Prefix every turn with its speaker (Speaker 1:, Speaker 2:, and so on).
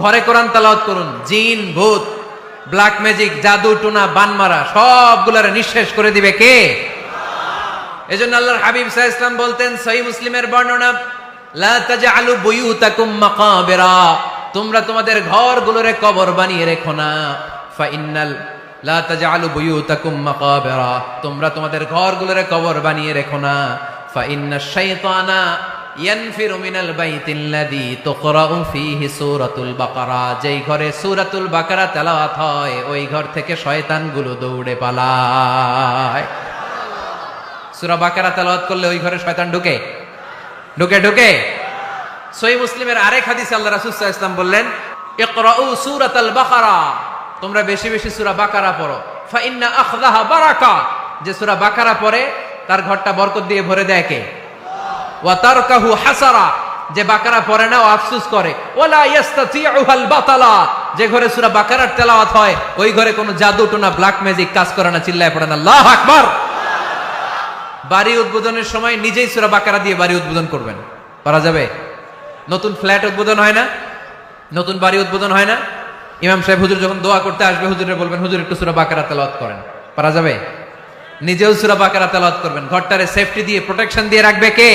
Speaker 1: ঘরে কোরআন তালাওয়াত করুন, জিন, ভূত, ব্ল্যাক ম্যাজিক, জাদু, টুনা, বানমারা, সবগুলার নিঃশেষ করে দিবে কে? এজন্য আল্লাহর হাবিব আলাইহি ইসলাম বলতেন সহি মুসলিমের বর্ণনা, লা তাজআলু বুয়ুতাকুম মাকাবিরা, তোমরা তোমাদের ঘরগুলোরে কবর বানিয়ে রেখো না। ফা ইন্নাল লা তাজআলু বুয়ুতাকুম মাকাবিরা, তোমরা তোমাদের ঘরগুলোরে কবর বানিয়ে রেখো না। ফা ইন্নাশ শাইতানা ইয়ানফিরু মিনাল বাইতিল্লাযী তুকরাউ ফীহি সূরাতুল বাকারা। যেই ঘরে সূরাতুল বাকারা তেলাওয়াত হয়, ওই ঘর থেকে শয়তানগুলো দৌড়ে পালায়। সুরা বাকারা তেলাওয়াত করলে ওই ঘরে শয়তান ঢুকে? ঢুকে ঢুকে? সহি মুসলিমের আরেক হাদিস আল্লাহ রাসূল সাল্লাল্লাহু আলাইহি ওয়াসাল্লাম বললেন, ইকরাউ বাকারা। তোমরা বেশি বেশি সূরা বাকারা পড়ো। ফা ইন্না আখযাহা বারাকা। যে সূরা বাকারা পড়ে, তার ঘরটা বরকত দিয়ে ভরে দেয় কে? ওয়া তারকাহু হাসারা, যে বাকারা পড়ে না ও আফসোস করে। ওয়ালা ইয়াস্তাতিউহাল বাতালা, যে ঘরে সূরা বাকারার তেলাওয়াত হয়, ওই ঘরে কোনো জাদু টোনা ব্ল্যাক ম্যাজিক কাজ করে না, চিল্লায় পড়ে না। আল্লাহু আকবার! বাড়ি উদ্বোধনের সময় নিজেই সুরা বাকারা দিয়ে বাড়ি উদ্বোধন করবেন। পারা যাবে? নতুন ফ্ল্যাট উদ্বোধন হয় না? নতুন বাড়ি উদ্বোধন হয় না? ইমাম সাহেব হুজুর যখন দোয়া করতে আসবে, হুজুরে বলবেন, হুজুর, একটু সুরা বাকারা তেলাওয়াত করেন। পারা যাবে? নিজেও সুরা বাকারা তেলাওয়াত করবেন। ঘরটারে সেফটি দিয়ে প্রোটেকশন দিয়ে রাখবে কে?